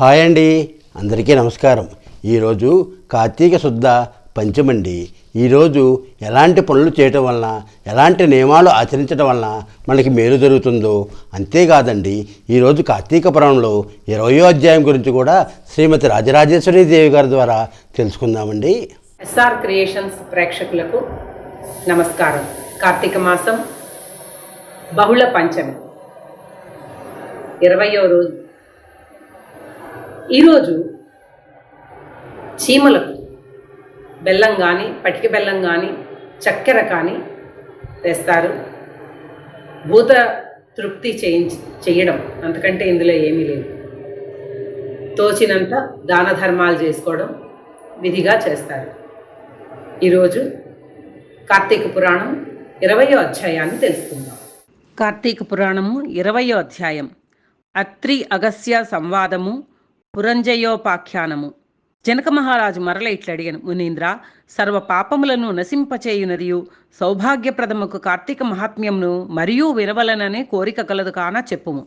Hi అండి. అందరికీ నమస్కారం. ఈరోజు కార్తీక శుద్ధ పంచమండి ఈరోజు ఎలాంటి పనులు చేయటం వలన ఎలాంటి నియమాలు ఆచరించడం వలన మనకి మేలు జరుగుతుందో అంతేకాదండి. ఈరోజు కార్తీక పురాణంలో ఇరవయో అధ్యాయం గురించి కూడా శ్రీమతి రాజరాజేశ్వరి దేవి గారి ద్వారా తెలుసుకుందామండి. ఎస్ఆర్ క్రియేషన్స్ ప్రేక్షకులకు నమస్కారం. కార్తీక మాసం బహుళ పంచమి. ఇరవయో రోజు. ఈరోజు చీమలకు బెల్లం కానీ పటిక బెల్లం కానీ చక్కెర కానీ వేస్తారు. భూత తృప్తి చేయించి చేయడం అంతకంటే ఇందులో ఏమీ లేదు. తోచినంత దాన ధర్మాలు చేసుకోవడం విధిగా చేస్తారు. ఈరోజు కార్తీక పురాణం ఇరవయో అధ్యాయాన్ని తెలుసుకుందాం. కార్తీక పురాణము ఇరవయో అధ్యాయం. అత్రి అగస్య సంవాదము పురంజయోపాఖ్యానము. జనక మహారాజు మరల ఇట్లా అడిగాను మునీంద్ర సర్వ పాపములను నశింపచేయునదియు సౌభాగ్యప్రదముకు కార్తీక మహాత్మ్యమును మరియు వినవలననే కోరిక కలదు కాన చెప్పుము.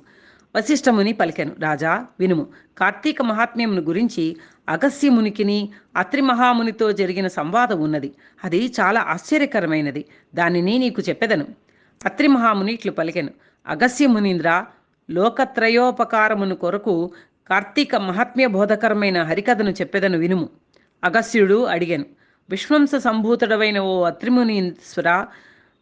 వశిష్ఠముని పలికెను రాజా వినుము. కార్తీక మహాత్మ్యమును గురించి అగస్యమునికిని అత్రి మహామునితో జరిగిన సంవాదం ఉన్నది. అది చాలా ఆశ్చర్యకరమైనది. దానిని నీకు చెప్పెదను. అత్రి మహాముని ఇట్లు పలికెను అగస్య మునీంద్ర లోకత్రయోపకారమును కొరకు కార్తీక మహాత్మ్య బోధకరమైన హరికథను చెప్పెదను వినుము. అగస్యుడు అడిగాను విశ్వంస సంభూతుడవైన ఓ అత్రిమునీశ్వర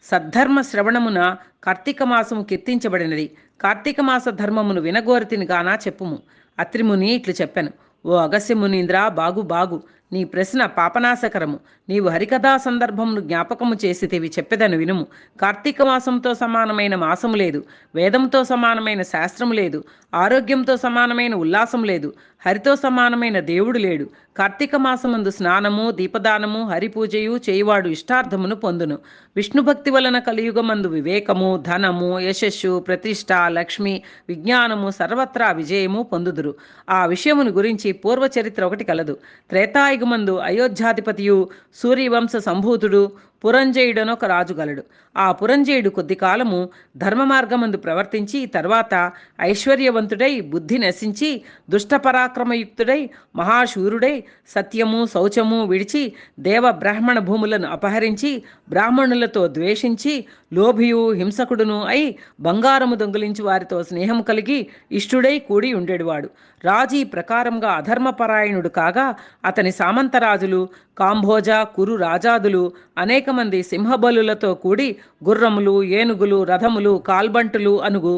సద్ధర్మ శ్రవణమున కార్తీక మాసము కీర్తించబడినది. కార్తీక మాస ధర్మమును వినగోరితిని గానా చెప్పుము. అత్రిముని ఇట్లు చెప్పాను ఓ అగస్యమునీంద్ర బాగు బాగు. నీ ప్రశ్న పాపనాశకరము. నీవు హరికథా సందర్భమును జ్ఞాపకము చేసితివి చెప్పెదను వినుము. కార్తీక మాసంతో సమానమైన మాసము లేదు. వేదంతో సమానమైన శాస్త్రము లేదు. ఆరోగ్యంతో సమానమైన ఉల్లాసం లేదు. హరితో సమానమైన దేవుడు లేడు. కార్తీక మాసమందు స్నానము దీపదానము హరిపూజయు చేయువాడు ఇష్టార్థమును పొందును. విష్ణు భక్తి వలన కలియుగమందు వివేకము ధనము యశస్సు ప్రతిష్ట లక్ష్మి విజ్ఞానము సర్వత్రా విజయము పొందుదురు. ఆ విషయమును గురించి పూర్వ చరిత్ర ఒకటి కలదు. త్రేతాయుగమందు అయోధ్యాధిపతియు సూర్యవంశ సంభూతుడు పురంజయుడనొక రాజు గలడు. ఆ పురంజయుడు కొద్ది కాలము ధర్మ మార్గమందు ప్రవర్తించి తర్వాత ఐశ్వర్యవంతుడై బుద్ధి నశించి దుష్టపరాక్రమయుక్తుడై మహాశూరుడై సత్యము శౌచము విడిచి దేవ బ్రాహ్మణ భూములను అపహరించి బ్రాహ్మణులతో ద్వేషించి లోభియు హింసకుడును అయి బంగారము దొంగిలించి వారితో స్నేహం కలిగి ఇష్టుడై కూడి ఉండేవాడు రాజీ ప్రకారంగా అధర్మపరాయణుడు కాగా అతని సామంతరాజులు కాంభోజ కురు రాజాదులు అనేక మంది సింహబలులతో కూడి గుర్రములు ఏనుగులు రథములు కాల్బంటులు అనుగు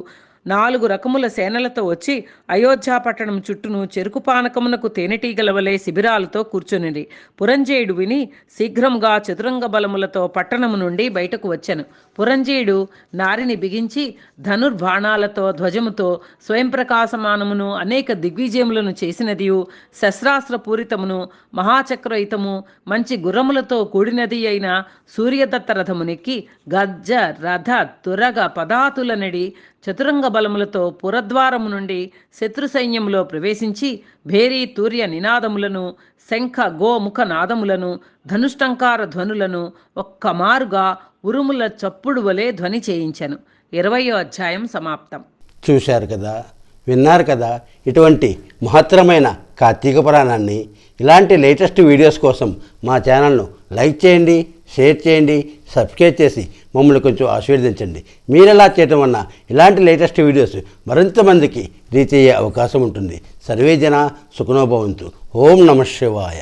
నాలుగు రకముల సేనలతో వచ్చి అయోధ్యాపట్టణం చుట్టూను చెరుకు పానకమునకు తేనెటీగల వలె శిబిరాలతో కూర్చునిరి. పురంజేయుడు విని శీఘ్రంగా చతురంగ బలములతో పట్టణము నుండి బయటకు వచ్చాను. పురంజేయుడు నారిని బిగించి ధనుర్బాణాలతో ధ్వజముతో స్వయం ప్రకాశమానమును అనేక దిగ్విజయములను చేసినదియు శస్త్రాస్త్ర పూరితమును మహాచక్రయుతము మంచి గుర్రములతో కూడినది అయిన సూర్యదత్త రథమునెక్కి గజ్జ రథ తురగ పదాతుల నడి చతురంగ బలములతో పురద్వారము నుండి శత్రు సైన్యములో ప్రవేశించి భేరీ తూర్య నినాదములను శంఖ గోముఖ నాదములను ధనుష్టంకార ధ్వనులను ఒక్కమారుగా ఉరుముల చప్పుడు వలె ధ్వని చేయించాను. ఇరవయో అధ్యాయం సమాప్తం. చూశారు కదా విన్నారు కదా ఇటువంటి మహత్తరమైన కార్తీక పురాణాన్ని. ఇలాంటి లేటెస్ట్ వీడియోస్ కోసం మా ఛానల్ను లైక్ చేయండి షేర్ చేయండి సబ్స్క్రైబ్ చేసి మమ్మల్ని కొంచెం ఆశీర్వదించండి. మీరు ఎలా చేయటం వల్ల ఇలాంటి లేటెస్ట్ వీడియోస్ మరింత మందికి రీచ్ అయ్యే అవకాశం ఉంటుంది. సర్వేజన సుఖనోభవంతు ఓం నమ శివాయ.